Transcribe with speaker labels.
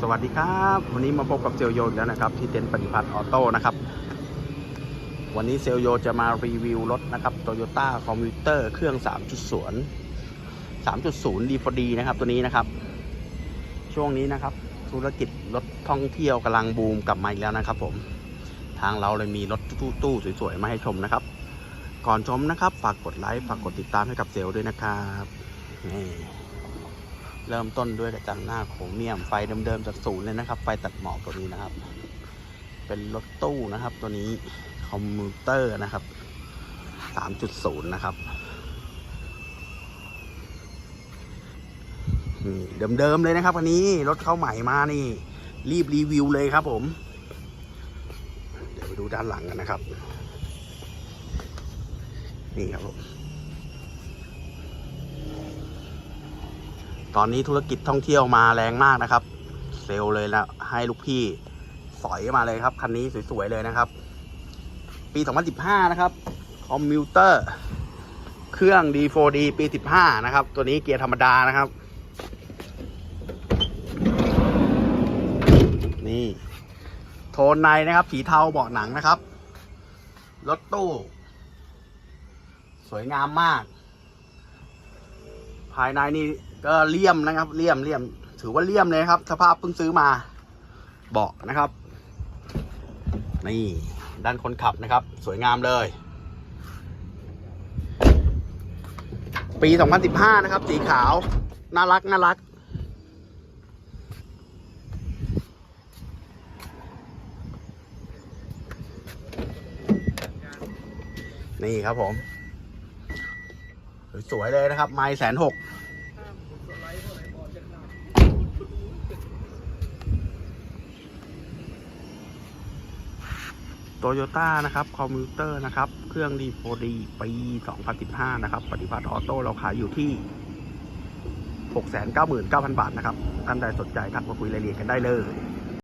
Speaker 1: สวัสดีครับ วันนี้มาพบกับเซลโยอีกแล้วนะครับ ที่เต็นท์ปฏิพัฒน์ออโต้นะครับ วันนี้เซลโยจะมารีวิวรถนะครับโตโยต้าคอมพิวเตอร์เครื่อง3.0 3.0ดีพอดีนะครับตัวนี้นะครับ ช่วงนี้นะครับ ธุรกิจรถท่องเที่ยวกำลังบูมกลับมาอีกแล้วนะครับ ผมทางเราเลยมีรถตู้สวยๆมาให้ชมนะครับ ก่อนชมนะครับ ฝากกดไลค์ฝากกดติดตามให้กับเซลด้วยนะครับนี่ เริ่มต้นด้วยกระจังหน้าโครเมียมไฟเดิมๆจากศูนย์เลยนะครับ ไฟตัดหมอกตัวนี้นะครับ เป็นรถตู้นะครับ ตัวนี้คอมมิวเตอร์นะครับ 3.0 นะครับนี่เดิมๆเลยนะครับคันนี้รถเข้าใหม่มานี่ รีบรีวิวเลยครับผม เดี๋ยวไปดูด้านหลังกันนะครับ นี่ครับผม ตอนนี้ธุรกิจท่องเที่ยวมาแรงมากนะครับ เซลเลยแล้วให้ลูกพี่สอยมาเลยครับคันนี้สวยๆเลยนะครับ ปี 2015 นะครับคอมมิวเตอร์ เครื่อง D4D ปี 15 นะครับ ตัวนี้เกียร์ธรรมดานะครับ นี่โทนในนะครับสีเทาเบาะหนังนะครับ รถตู้ สวยงามมาก ภายในนี่ ก็เลี่ยมนะครับเลี่ยมเลี่ยม ถือว่าเลี่ยมเลยครับ สภาพเพิ่งซื้อมา เบาะนะครับ นี่ด้านคนขับนะครับ สวยงามเลย ปี 2015 นะครับ สีขาว น่ารักน่ารักนี่ครับผม สวยเลยนะครับ ไม้แสนหก โตโยต้านะครับคอมพิวเตอร์นะครับ เครื่องดีโฟดีปี 2015 นะครับ ปฏิพัฒน์ออโต้เราขายอยู่ที่ 699,000 บาทนะครับท่านใดสนใจทักมาคุยรายละเอียดกันได้เลย